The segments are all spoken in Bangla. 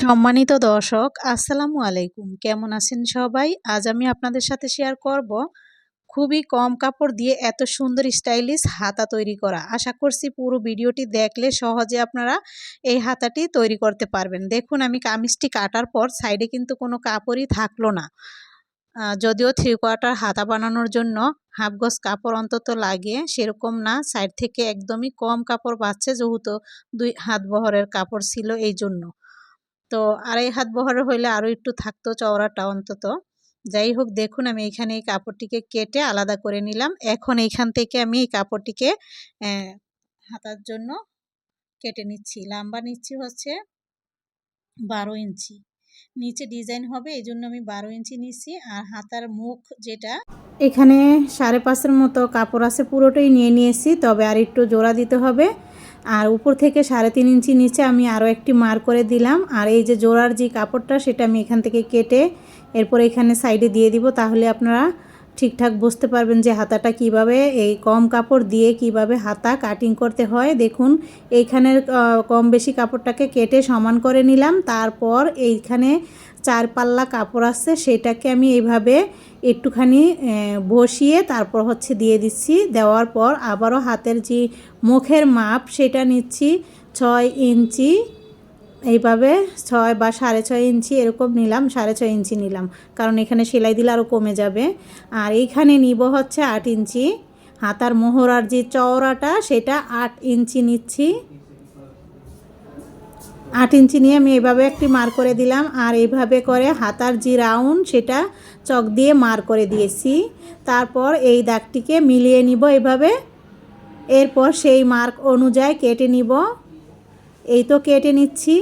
সম্মানিত দর্শক, আসসালামু আলাইকুম। কেমন আছেন সবাই? আজ আমি আপনাদের সাথে শেয়ার করব খুবই কম কাপড় দিয়ে এত সুন্দর স্টাইলিশ হাতা তৈরি করা। আশা করছি পুরো ভিডিওটি দেখলে সহজে আপনারা এই হাতাটি তৈরি করতে পারবেন। দেখুন, আমি কামিজটি কাটার পর সাইডে কিন্তু কোনো কাপড়ই থাকল না। যদিও থ্রি কোয়ার্টার হাতা বানানোর জন্য হাফ গজ কাপড় অন্তত লাগে, সেরকম না। সাইড থেকে একদমই কম কাপড় পাচ্ছে যেহেতু দুই হাত বহরের কাপড় ছিল এই জন্য। তো আড়াই হাত বহরের হইলে আরও একটু থাকতো চওড়াটা অন্তত। যাই হোক দেখুন আমি এখানে এই কাপড়টিকে কেটে আলাদা করে নিলাম। এখন এইখান থেকে আমি এই কাপড়টিকে হাতার জন্য কেটে নিচ্ছি। লাম্বা নিচ্ছি হচ্ছে বারো ইঞ্চি। নিচে ডিজাইন হবে এই জন্য আমি বারো ইঞ্চি নিচ্ছি। আর হাতার মুখ যেটা, এখানে সাড়ে পাঁচের মতো কাপড় আছে, পুরোটাই নিয়ে নিয়েছি। তবে আর একটু জোড়া দিতে হবে। আর উপর থেকে সাড়ে তিন ইঞ্চি নিচে আমি আরও একটি মার করে দিলাম। আর এই যে জোড়ার যে কাপড়টা, সেটা আমি এখান থেকে কেটে এরপর এখানে সাইডে দিয়ে দিব। তাহলে আপনারা ঠিকঠাক বুঝতে পারবেন যে হাতাটা কীভাবে, এই কম কাপড় দিয়ে কীভাবে হাতা কাটিং করতে হয়। দেখুন, এইখানের কম বেশি কাপড়টাকে কেটে সমান করে নিলাম। তারপর এইখানে চার পাল্লা কাপড় আছে, সেটাকে আমি এইভাবে একটুখানি বসিয়ে তারপর হচ্ছে দিয়ে দিচ্ছি। দেওয়ার পর আবারও হাতের যে মুখের মাপ সেটা নিচ্ছি। ছয় ইঞ্চি, এইভাবে ছয় বা সাড়ে ছয় ইঞ্চি এরকম নিলাম, সাড়ে ছয় ইঞ্চি নিলাম। কারণ এখানে সেলাই দিলে আরও কমে যাবে। আর এইখানে নিব হচ্ছে আট ইঞ্চি। হাতার মোহরার যে চওড়াটা সেটা আট ইঞ্চি নিচ্ছি। আট ইঞ্চি নিয়ে আমি এভাবে একটি মার করে দিলাম, আর এইভাবে করে হাতার যে রাউন্ড সেটা চক দিয়ে মার করে দিয়েছি। তারপর এই দাগটিকে মিলিয়ে নিব এভাবে। এরপর সেই মার্ক অনুযায়ী কেটে নিব। এই তো কেটে নিচ্ছি।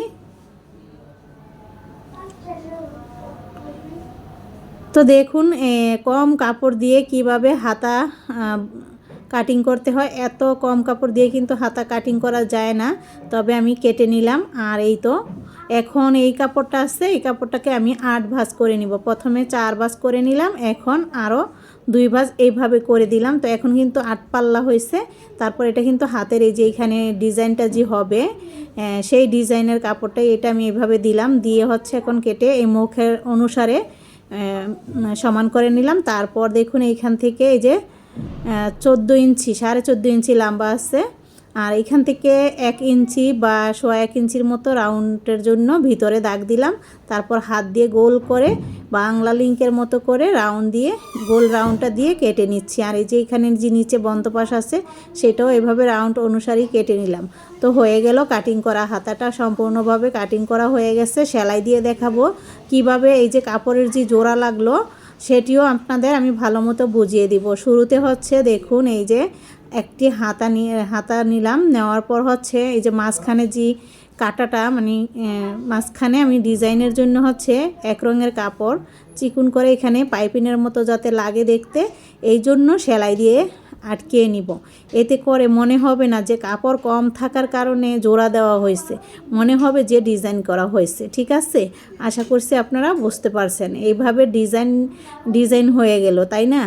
তো দেখুন কম কাপড় দিয়ে কীভাবে হাতা কাটিং করতে হয়। এত কম কাপড় দিয়ে কিন্তু হাতা কাটিং করা যায় না। তবে আমি কেটে নিলাম আর এই তো, এখন এই কাপড়টা আছে। এই কাপড়টাকে আমি আট ভাঁজ করে নিব। প্রথমে চার ভাঁজ করে নিলাম। এখন আরও দুই ভাঁজ এইভাবে করে দিলাম। তো এখন কিন্তু আট পাল্লা হয়েছে। তারপর এটা কিন্তু হাতের এই যে এখানে ডিজাইনটা যে হবে সেই ডিজাইনের কাপড়টাই এটা আমি এইভাবে দিলাম। দিয়ে হচ্ছে এখন কেটে এই মুখের অনুসারে সমান করে নিলাম। তারপর দেখুন এইখান থেকে এই যে চোদ্দ ইঞ্চি, সাড়ে চোদ্দ ইঞ্চি লম্বা আছে। আর এখান থেকে এক ইঞ্চি বা সোয়া এক ইঞ্চির মতো রাউন্ডের জন্য ভিতরে দাগ দিলাম। তারপর হাত দিয়ে গোল করে বাংলা লিঙ্কের মতো করে রাউন্ড দিয়ে, গোল রাউন্ডটা দিয়ে কেটে নিচ্ছি। আর এই যে এখানে যে নিচে বন্তপাশ আছে, সেটাও এভাবে রাউন্ড অনুসারেই কেটে নিলাম। তো হয়ে গেল কাটিং করা। হাতাটা সম্পূর্ণভাবে কাটিং করা হয়ে গেছে। সেলাই দিয়ে দেখাবো কীভাবে এই যে কাপড়ের যে জোড়া লাগল সেটিও আপনাদের আমি ভালো মতো বুঝিয়ে দিব। শুরুতে হচ্ছে দেখুন এই যে একটি হাতা নিয়ে হাতা নিলাম, নেওয়ার পর হচ্ছে এই যে মাঝখানে যে কাটাটা মানে মাঝখানে আমি ডিজাইনের জন্য হচ্ছে এক রঙের কাপড় চিকুন করে এখানে পাইপিনের মতো যাতে লাগে দেখতে, এই জন্য সেলাই দিয়ে আটকে নিব। এতে করে মনে হবে না যে কাপড় কম থাকার কারণে জোড়া দেওয়া হয়েছে। মনে হবে যে ডিজাইন করা হয়েছে, ঠিক আছে? আশা করছি আপনারা বুঝতে পারছেন। এইভাবে ডিজাইন ডিজাইন হয়ে গেল, তাই না?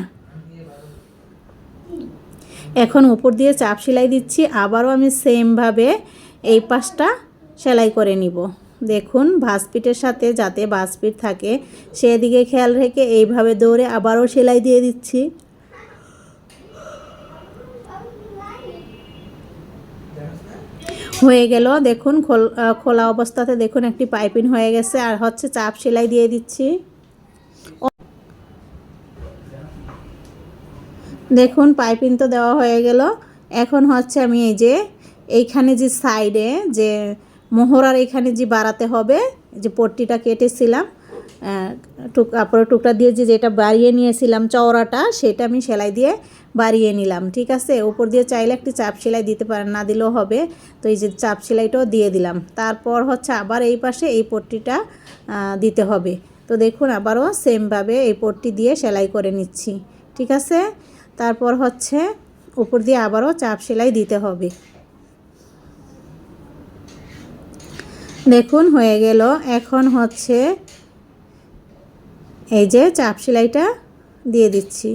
এখন উপর দিয়ে চাপ সেলাই দিচ্ছি, আবারও আমি সেমভাবে এই পাশটা সেলাই করে নিব। দেখুন ভাসপিটের সাথে যাতে ভাসপিট থাকে, সেদিকে খেয়াল রেখে এইভাবে দৌড়ে আবারও সেলাই দিয়ে দিচ্ছি। হয়ে গেল। দেখুন, খোলা অবস্থাতে দেখুন একটি পাইপিং হয়ে গেছে আর হচ্ছে চাপ সেলাই দিয়ে দিচ্ছি। দেখুন, পাইপিং তো দেওয়া হয়ে গেল। এখন হচ্ছে আমি এই যে, এইখানে যে সাইডে যে মোহরার এখানে যে বাড়াতে হবে, যে পট্টিটা কেটেছিলাম টুক কাপড়ের টুকরা দিয়ে যে যেটা বাড়িয়ে নিয়েছিলাম চওড়াটা, সেটা আমি সেলাই দিয়ে বাড়িয়ে নিলাম, ঠিক আছে? উপর দিয়ে চাইলে একটি চাপ সেলাই দিতে পারেন, না দিলেও হবে। তো এই যে চাপ সেলাইটাও দিয়ে দিলাম। তারপর হচ্ছে আবার এই পাশে এই পট্টিটা দিতে হবে। তো দেখুন, আবারও সেমভাবে এই পট্টি দিয়ে সেলাই করে নিচ্ছি, ঠিক আছে? তারপর হচ্ছে উপর দিয়ে আবারও চাপ সেলাই দিতে হবে। দেখুন, হয়ে গেল। এখন হচ্ছে এই যে চাপ সেলাইটা দিয়ে দিচ্ছি।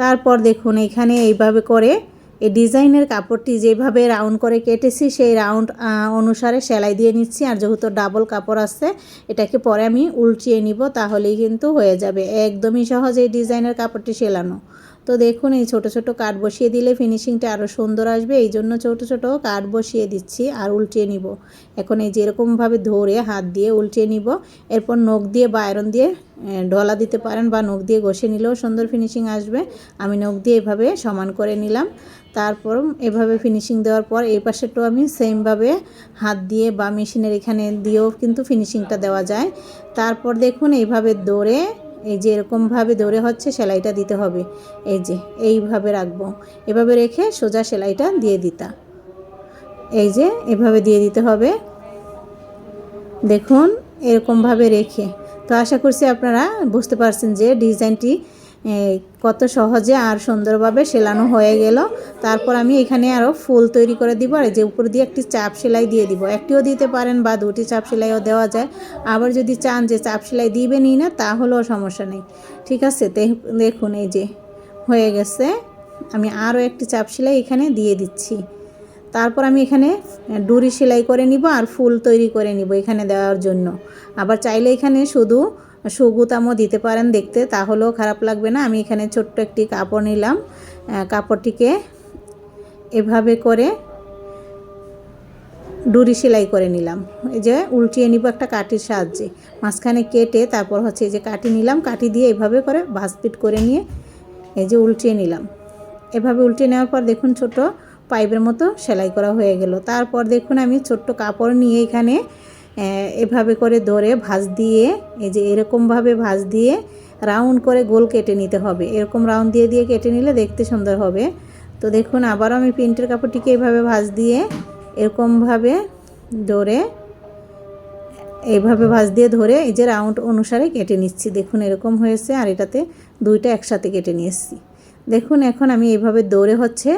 তারপর দেখুন এখানে এইভাবে করে এই ডিজাইনের কাপড়টি যেভাবে রাউন্ড করে কেটেছি, সেই রাউন্ড অনুসারে সেলাই দিয়ে নিচ্ছি। আর যেহেতু ডাবল কাপড় আছে, এটাকে পরে আমি উল্টিয়ে নিব, তাহলেই কিন্তু হয়ে যাবে। একদমই সহজ এই ডিজাইনের কাপড়টি সেলানো। তো দেখুন, এই ছোট ছোট কাঠ বসিয়ে দিলে ফিনিশিংটা আরও সুন্দর আসবে। এই জন্য ছোট ছোট কাঠ বসিয়ে দিচ্ছি আর উল্টিয়ে নিব। এখন এই যেরকমভাবে ধরে হাত দিয়ে উল্টিয়ে নিব, এরপর নখ দিয়ে বা আয়রন দিয়ে ডলা দিতে পারেন বা নখ দিয়ে ঘষে নিলেও সুন্দর ফিনিশিং আসবে। আমি নখ দিয়ে এভাবে সমান করে নিলাম। তারপর এভাবে ফিনিশিং দেওয়ার পর এই পাশেরটাও আমি সেমভাবে হাত দিয়ে বা মেশিনের এখানে দিয়েও কিন্তু ফিনিশিংটা দেওয়া যায়। তারপর দেখুন, এইভাবে দৌড়ে এই যে এরকমভাবে ধরে হচ্ছে সেলাইটা দিতে হবে। এই যে, এইভাবে রাখব। এভাবে রেখে সোজা সেলাইটা দিয়ে দিতা। এই যে, এভাবে দিয়ে দিতে হবে। দেখুন, এরকমভাবে রেখে। তো আশা করছি আপনারা বুঝতে পারছেন যে ডিজাইনটি কত সহজে আর সুন্দরভাবে সেলানো হয়ে গেল। তারপর আমি এখানে আরও ফুল তৈরি করে দিব আর যে উপর দিয়ে একটি চাপ সেলাই দিয়ে দিব। একটিও দিতে পারেন বা দুটি চাপ সেলাইও দেওয়া যায়। আবার যদি চান যে চাপ সেলাই দিবেনই না, তাহলেও সমস্যা নেই। ঠিক আছে দেখুন এই যে হয়ে গেছে। আমি আরও একটি চাপ সেলাই এখানে দিয়ে দিচ্ছি। তারপর আমি এখানে ডুরি সেলাই করে নিব আর ফুল তৈরি করে নিব এখানে দেওয়ার জন্য। আবার চাইলে এখানে শুধু সুগুতামও দিতে পারেন দেখতে, তাহলেও খারাপ লাগবে না। আমি এখানে ছোট্ট একটি কাপড় নিলাম। কাপড়টিকে এভাবে করে ডুরি সেলাই করে নিলাম। এই যে উল্টিয়ে নিব একটা কাঠির সাহায্যে। মাঝখানে কেটে তারপর হচ্ছে এই যে কাটি নিলাম কাটি দিয়ে এভাবে করে ভাসপিট করে নিয়ে এই যে উল্টিয়ে নিলাম। এভাবে উল্টিয়ে নেওয়ার পর দেখুন ছোট পাইপের মতো সেলাই করা হয়ে গেল। তারপর দেখুন আমি ছোট্ট কাপড় নিয়ে এখানে এভাবে করে ধরে ভাঁজ দিয়ে, এই যে এরকমভাবে ভাঁজ দিয়ে রাউন্ড করে গোল কেটে নিতে হবে। এরকম রাউন্ড দিয়ে দিয়ে কেটে নিলে দেখতে সুন্দর হবে। তো দেখুন, আবারও আমি প্রিন্টের কাপড়টিকে এভাবে ভাঁজ দিয়ে এরকমভাবে ধরে এইভাবে ভাঁজ দিয়ে ধরে এই যে রাউন্ড অনুসারে কেটে নিচ্ছি। দেখুন, এরকম হয়েছে আর এটাতে দুইটা একসাথে কেটে নিয়ে এসেছি। দেখুন, এখন আমি এইভাবে দৌড়ে হচ্ছে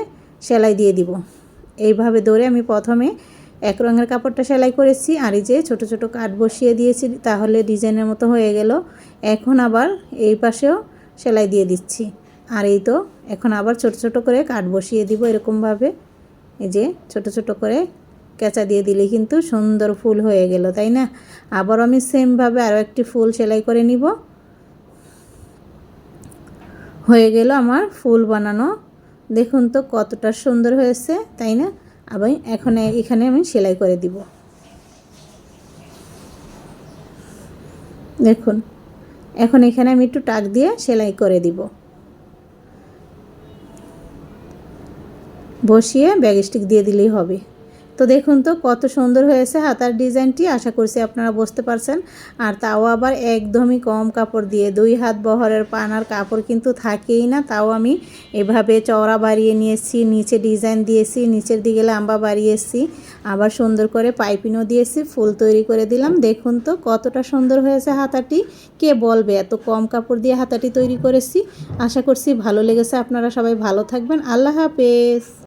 সেলাই দিয়ে দিব। এইভাবে দৌড়ে আমি প্রথমে এক রঙের কাপড়টা সেলাই করেছি আর এই যে ছোটো ছোটো কাঠ বসিয়ে দিয়েছি তাহলে ডিজাইনের মতো হয়ে গেল। এখন আবার এই পাশেও সেলাই দিয়ে দিচ্ছি। আর এই তো এখন আবার ছোট ছোট করে কাঠ বসিয়ে দিব এরকমভাবে। এই যে ছোট ছোট করে কেঁচা দিয়ে দিলে কিন্তু সুন্দর ফুল হয়ে গেল, তাই না? আবার আমি সেমভাবে আরও একটি ফুল সেলাই করে নিব। হয়ে গেল আমার ফুল বানানো। দেখুন তো কতটা সুন্দর হয়েছে, তাই না? আবার এখন এখানে আমি সেলাই করে দিব। দেখুন, এখন এখানে আমি একটু টাক দিয়ে সেলাই করে দিব। বসিয়ে ব্যাগ স্টিক দিয়ে দিলেই হবে। তো দেখুন তো, কত সুন্দর হয়েছে হাতার ডিজাইনটি, আশা করছি আপনারা বুঝতে পারছেন। আর তাও আবার একদমই কম কাপড় দিয়ে, দুই হাত বহরের পানার কাপড় কিন্তু থাকেই না, তাও আমি এভাবে চওড়া বাড়িয়ে নিয়েছি, নিচে ডিজাইন দিয়েছি, নিচের দিকে লাম্বা বাড়িয়েছি আবার সুন্দর করে পাইপিনও দিয়েছি, ফুল তৈরি করে দিলাম। দেখুন তো, কতটা সুন্দর হয়েছে হাতাটি, কে বলবে? এত কম কাপড় দিয়ে হাতাটি তৈরি করেছি, আশা করছি ভালো লেগেছে, আপনারা সবাই ভালো থাকবেন। আল্লাহ হাফেজ।